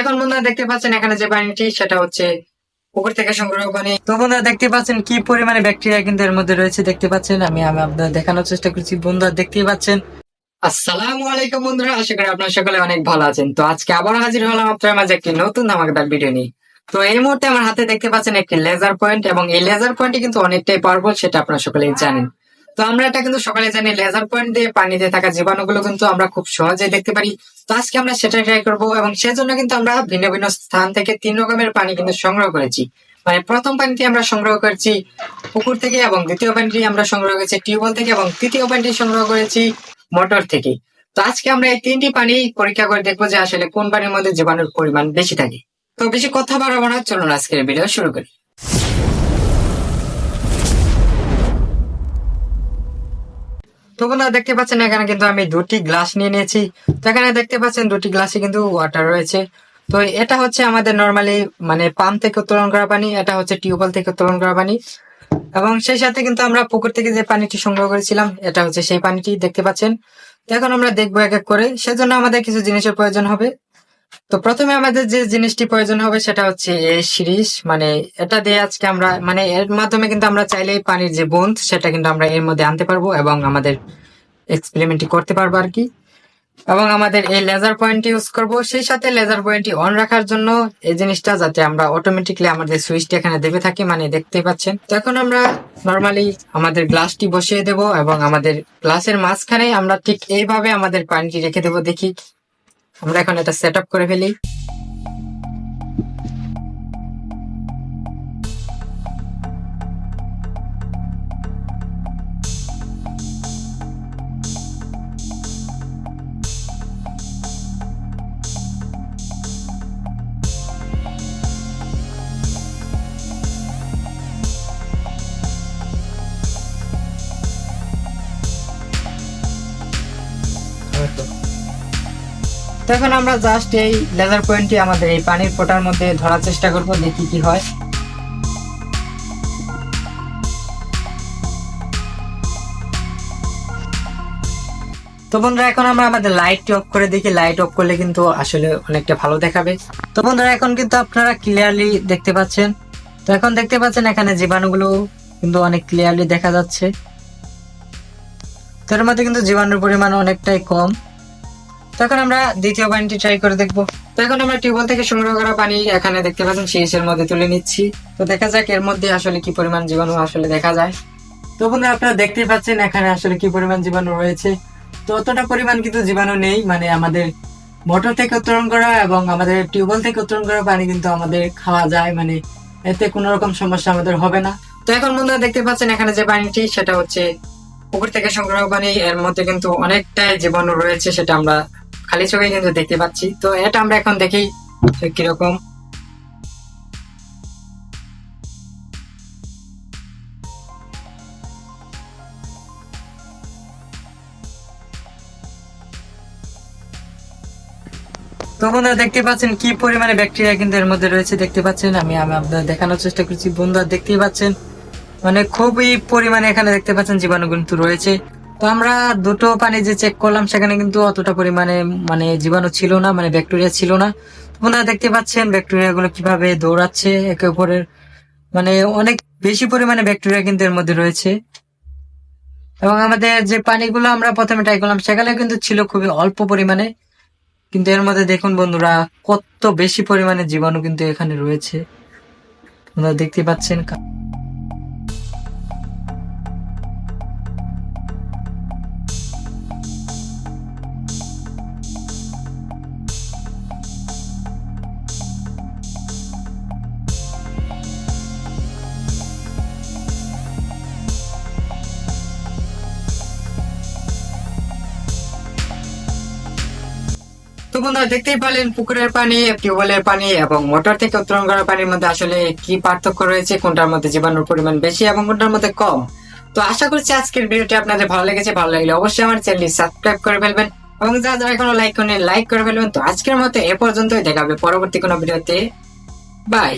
এখন বন্ধুরা দেখতে পাচ্ছেন এখানে যে পানিটি সেটা হচ্ছে পুকুর থেকে সংগ্রহ পানি তো বন্ধুরা দেখতে পাচ্ছেন কি পরিমাণে ব্যাকটেরিয়া কিন্তু এর মধ্যে রয়েছে, দেখতে পাচ্ছেন। আমি আমি আপনাদের দেখানোর চেষ্টা করছি, বন্ধুরা দেখতেই পাচ্ছেন। আসসালামু আলাইকুম বন্ধুরা, আশা করি আপনারা সকলে অনেক ভালো আছেন। তো আজকে আবার হাজির হলাম আপনার মাঝে একটি নতুন ধামাকাদার ভিডিও নিয়ে। তো এই মুহূর্তে আমার হাতে দেখতে পাচ্ছেন একটি লেজার পয়েন্ট এবং এই লেজার পয়েন্টটি কিন্তু অনেকটাই পাওয়ারফুল সেটা আপনারা সকলেই জানেন। তো আমরা এটা কিন্তু সকালে জানি লেজার পয়েন্ট দিয়ে পানিতে থাকা জীবাণুগুলো কিন্তু আমরা খুব সহজেই দেখতে পারি। তো আজকে আমরা সেটা ট্রাই করব এবং সেজন্য কিন্তু আমরা ভিন্ন ভিন্ন স্থান থেকে তিন রকমের পানি কিন্তু সংগ্রহ করেছি। মানে প্রথম পানিটি আমরা সংগ্রহ করেছি পুকুর থেকে এবং দ্বিতীয় পানিটি আমরা সংগ্রহ করেছি টিউবওয়েল থেকে এবং তৃতীয় পানিটি সংগ্রহ করেছি মোটর থেকে। তো আজকে আমরা এই তিনটি পানি পরীক্ষা করে দেখব যে আসলে কোন পানির মধ্যে জীবাণুর পরিমাণ বেশি থাকে। তো বেশি কথা বাড়াবো না, চলুন আজকের ভিডিও শুরু করি। তো বন্ধুরা দেখতে পাচ্ছেন এখানে কিন্তু আমি দুটি গ্লাস নিয়ে নিয়েছি। তো এখানে দেখতে পাচ্ছেন দুটি গ্লাসে কিন্তু ওয়াটার রয়েছে। তো এটা হচ্ছে আমাদের নর্মালি মানে পাম্প থেকে উত্তোলন করা পানি, এটা হচ্ছে টিউবওয়েল থেকে উত্তোলন করা পানি। এবং সেই সাথে কিন্তু আমরা পুকুর থেকে যে পানিটি সংগ্রহ করেছিলাম, এটা হচ্ছে সেই পানিটি দেখতে পাচ্ছেন। এখন আমরা দেখব এক এক করে, সেজন্য আমাদের কিছু জিনিসের প্রয়োজন হবে। তো প্রথমে আমাদের যে জিনিসটি প্রয়োজন হবে সেটা হচ্ছে এই সিরিজ মানে এটা দিয়ে আজকে আমরা মানে এর মাধ্যমে কিন্তু আমরা চাইলেই পানির যে বুন্দ সেটা কিন্তু আমরা এর মধ্যে আনতে পারব এবং আমাদের এক্সপেরিমেন্টটি করতে পারব আর কি। এবং আমাদের এই লেজার পয়েন্টটি ইউজ করব। সেই সাথে লেজার পয়েন্টটি অন রাখার জন্য এই জিনিসটা যাতে আমরা অটোমেটিকলি আমাদের সুইচটি এখানে দেবে থাকি মানে দেখতে পাচ্ছেন। তো এখন আমরা নর্মালি আমাদের গ্লাসটি বসিয়ে দেব এবং আমাদের গ্লাসের মাঝখানে আমরা ঠিক এইভাবে আমাদের পানিটি রেখে দেব দেখি। আমরা এখন এটা সেট করে ফেলি। তো এখন আমরা জাস্ট এই লেজার পয়েন্টটি আমাদের এই পানির ফোটার মধ্যে ধরার চেষ্টা করব, দেখি কি হয়। তো বন্ধুরা, এখন আমরা আমাদের লাইটটি অফ করে দেখি। লাইট অফ করলে কিন্তু আসলে অনেকটা ভালো দেখাবে। তো বন্ধুরা, এখন কিন্তু আপনারা ক্লিয়ারলি দেখতে পাচ্ছেন। তো এখন দেখতে পাচ্ছেন এখানে জীবাণুগুলো কিন্তু অনেক ক্লিয়ারলি দেখা যাচ্ছে। তো এর মধ্যে কিন্তু জীবাণুর পরিমাণ অনেকটাই কম। তো এখন আমরা দ্বিতীয় পানিটি ট্রাই করে দেখব। তো এখন আমরা টিউবওয়েল থেকে সংগ্রহ করা পানি এখানে দেখতে পাচ্ছেন শীষের মধ্যে তুলে নিচ্ছি। তো দেখা যাক এর মধ্যে আসলে কি পরিমাণ জীবাণু আসলে দেখা যায়। তো বন্ধুরা, আপনারা দেখতেই পাচ্ছেন এখানে আসলে কি পরিমাণ জীবাণু রয়েছে। তো অতটা পরিমাণ কিন্তু জীবাণু নেই মানে আমাদের মোটর থেকে উত্তোলন করা এবং আমাদের টিউবওয়েল থেকে উত্তোলন করা পানি কিন্তু আমাদের খাওয়া যায় মানে এতে কোনো রকম সমস্যা আমাদের হবে না। তো এখন বন্ধুরা দেখতে পাচ্ছেন এখানে যে পানিটি, সেটা হচ্ছে পুকুর থেকে সংগ্রহ পানি, এর মধ্যে কিন্তু অনেকটাই জীবাণু রয়েছে, সেটা আমরা খালি চোখে কিন্তু দেখতে পাচ্ছি। তো এটা আমরা এখন দেখি কীরকম। দেখতে পাচ্ছেন কি পরিমাণে ব্যাকটেরিয়া কিন্তু এর মধ্যে রয়েছে, দেখতে পাচ্ছেন? আমি আমি আপনাদের দেখানোর চেষ্টা করছি। বন্ধুরা, দেখতেই পাচ্ছেন। মানে খুবই পরিমাণে এখানে দেখতে পাচ্ছেন জীবাণু কিন্তু রয়েছে। তো আমরা দুটো পানি যে চেক করলাম, সেখানে কিন্তু অতটা পরিমাণে মানে জীবাণু ছিল না মানে ব্যাকটেরিয়া ছিল না। আপনারা দেখতে পাচ্ছেন ব্যাকটেরিয়া গুলো কীভাবে দৌড়াচ্ছে একে অপরের। মানে অনেক বেশি পরিমাণে ব্যাকটেরিয়া কিন্তু এর মধ্যে রয়েছে। এবং আমাদের যে পানিগুলো আমরা প্রথমে ট্রাই করলাম, সেখানে কিন্তু ছিল খুবই অল্প পরিমাণে। কিন্তু এর মধ্যে দেখুন বন্ধুরা, কত বেশি পরিমাণে জীবাণু কিন্তু এখানে রয়েছে। আপনারা দেখতে পাচ্ছেন তো বন্ধুরা, দেখতেই পারলেন পুকুরের পানি, টিউবওয়েলের পানি এবং মোটর থেকে উত্তোলন করা পানির মধ্যে আসলে কি পার্থক্য রয়েছে, কোনটার মধ্যে জীবাণুর পরিমাণ বেশি এবং কোনটার মধ্যে কম। তো আশা করছি আজকের ভিডিওটি আপনাদের ভালো লেগেছে। ভালো লাগলে অবশ্যই আমার চ্যানেলটি সাবস্ক্রাইব করে ফেলবেন এবং যারা যারা এখনও লাইক করেন লাইক করে ফেলবেন। তো আজকের মতো এ পর্যন্তই। দেখাবে পরবর্তী কোনো ভিডিওতে। বাই।